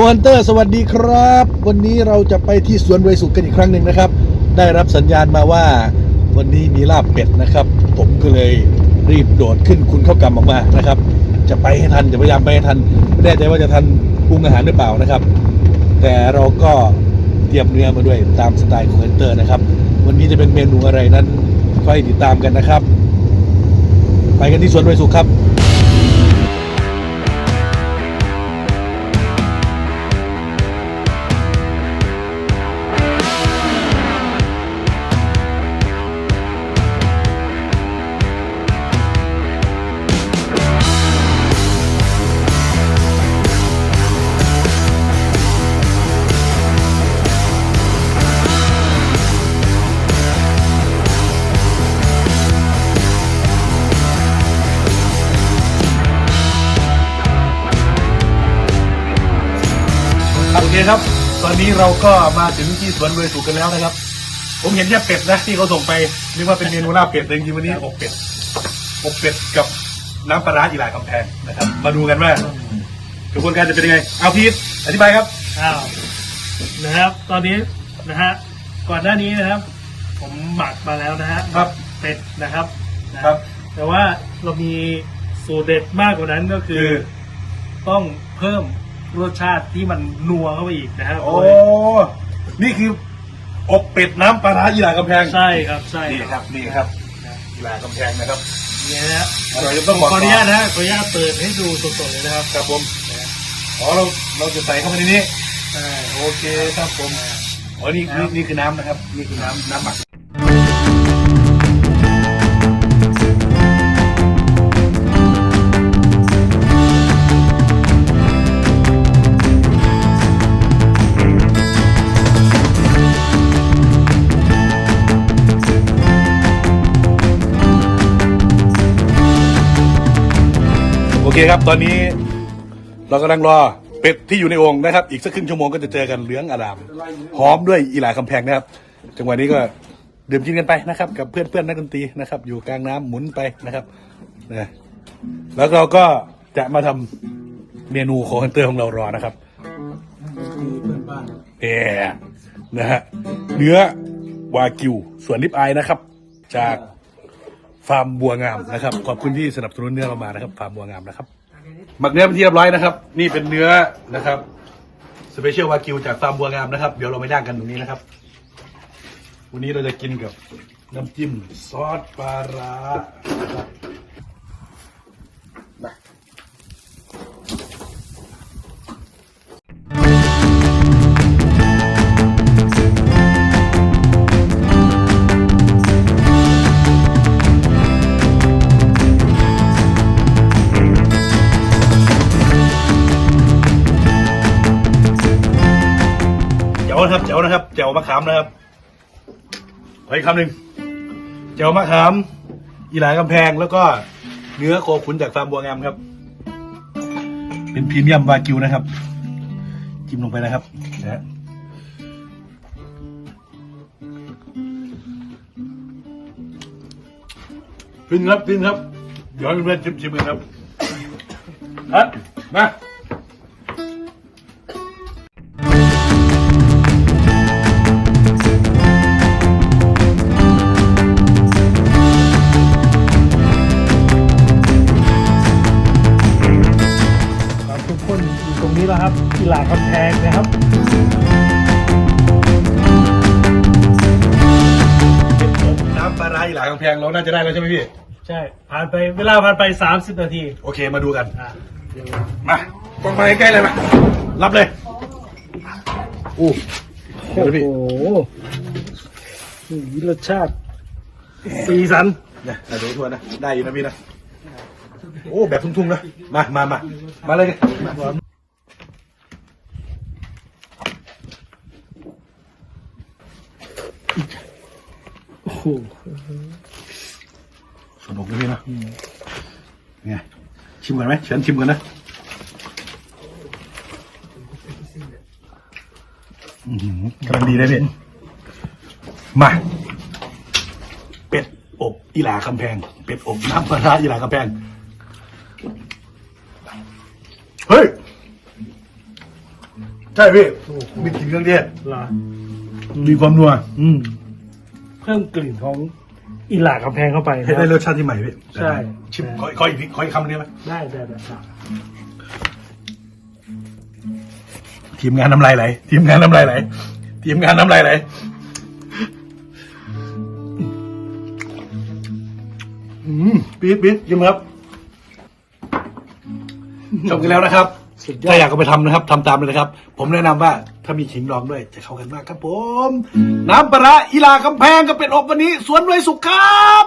ฮันเตอร์สวัสดีครับ วันนี้เราจะไปที่สวนรวสุกันอีกครั้งหนึ่งนะครับ ได้รับสัญญาณมาว่า วันนี้มีลาบเป็ดนะครับ ผมก็เลยรีบโดดขึ้นคุณเข้ากำออกมานะครับ จะไปให้ทันจะพยายามไปให้ทันไม่แน่ใจว่าจะทันปรุงอาหารหรือเปล่านะครับ แต่เราก็เตรียมเนื้อมาด้วยตามสไตล์ของฮันเตอร์นะครับ วันนี้จะเป็นเมนูอะไรนั้นค่อยติดตามกันนะครับ ไปกันที่สวนรวสุขครับ ครับโอเคครับ ตอนนี้เราก็มาถึงที่สวนรวยสุขกันแล้วนะครับ ผมเห็นแค่เป็ดนะที่เขาส่งไปนึกว่าเป็นเมนูลาบเป็ดแต่จริงๆวันนี้อกเป็ดอกเป็ดกับน้ำปลาร้าอีหลายคำแพงนะครับ มาดูกันว่ากระบวนการจะเป็นยังไง เอาพีทอธิบายครับอ้าวนะครับ ตอนนี้นะฮะก่อนหน้านี้นะครับ ผมหมักมาแล้วนะฮะครับเป็ดนะครับนะครับ แต่ว่าเรามีสูตรเด็ดมากกว่านั้นก็คือคือต้องเพิ่ม รสชาติที่มันนัวเข้าไปอีกนะฮะโอ้ นี่คืออกเป็ดน้ำปลาร้าอีหลายคำแพงใช่ครับใช่นี่ครับนี่ครับอีหลายคำแพงนะครับเนี่ยนะฮะเราจะต้องบอกขออนุญาตนะฮะขออนุญาตเปิดให้ดูสดๆเลยนะครับครับผมอ๋อเราเราจะใส่เข้าไปในนี้ใช่โอเคครับผมอ๋อนี่นี่นี่คือน้ำนะครับ นี่คือน้ำน้ำหมัก เคครับ ตอนนี้เรากำลังรอเป็ดที่อยู่ในโองค์นะครับ อีกสักครึ่งชั่วโมงก็จะเจอกันเหลืองอาราม หอมด้วยอีหลาคำแพงนะครับ จังหวะนี้ก็ดื่มกินกันไปนะครับ กับเพื่อนเพื่อนๆนักดนตรีนะครับ อยู่กลางน้ำหมุนไปนะครับนะแล้วเราก็จะมาทำเมนูโคฮันเตอร์ของเรารอนะครับเอนะฮะเนื้อวากิวส่วนลิปอายนะครับ จาก ฟาร์มบัวงามนะครับ ขอบคุณที่สนับสนุนเนื้อเรามานะครับ ฟาร์มบัวงามนะครับ หมักเนื้อเป็นที่เรียบร้อยนะครับ นี่เป็นเนื้อนะครับสเปเชียลวากิวจากฟาร์มบัวงามนะครับ เดี๋ยวเราไปย่างกันตรงนี้นะครับ วันนี้เราจะกินกับน้ำจิ้มซอสปลาร้านะครับ วนะครับเจ๋วนะครับเจ๋วมะขามนะครับขออีกคำหนึ่งเจ๋วมะขามอีหลายกำแพงแล้วก็เนื้อโคขุนจากฟาร์มบัวงามครับ เป็นพรีเมียมวากิวนะครับ จิ้มลงไปนะครับนะฮะฟินครับฟินครับเดี๋ยวให้เพื่อนๆชิมชิมกันครับครับมา นี้แล้วครับกีฬากำแพงนะครับเป็นผมน้ำปลาร้าอีหลายกำแพงเราน่าจะได้แล้วใช่ไหมพี่ ใช่ผ่านไปเวลาผ่านไป 30 นาทีโอเคมาดูกัน อะเดี๋ยวมาต้องมาใกล้ๆเลยมารับเลยอู้โอ้โหนี่รสชาติ สีสัน เนี่ยเดี๋ยวทวนนะได้อยู่นะพี่นะโอ้แบบทุ่งๆนะมามามามาเลยมา โอ้โหสนุกนะพี่นะเนี่ยชิมก่อนไหมเชิญชิมก่อนนะอื้อหือกำลังดีเลยพี่มา เป็ดอบอีหลาคำแพง เป็ดอบน้ำปลาร้าอีหลาคำแพง เฮ้ย ใช่พี่มีกลิ่นเครื่องเทศเหรอมีความนัวอืมเพิ่มกลิ่นของอิหร่ากำแพงเข้าไปให้นะคได้รับรสชาติที่ใหม่พี่ใช่ ชิมขอขออีกทีขออีกคำหนึงได้ไหมได้ได้ได้ได้ทีมงานน้ำลายไหลทีมงานน้ำลายไหลทีมงานน้ำลายไหลอืมปี๊ดปี๊ดยิ้มครับจบกันแล้วนะครับ สุดยอถ้าอยากก็ไปทำนะครับทำตามเลยนะครับ ผมแนะนำว่าถ้ามีขิงดองด้วยจะเข้ากันมากครับผม น้ำปลาร้าอีลากำแพงก็เป็นอบวันนี้ สวนรวยสุขครับ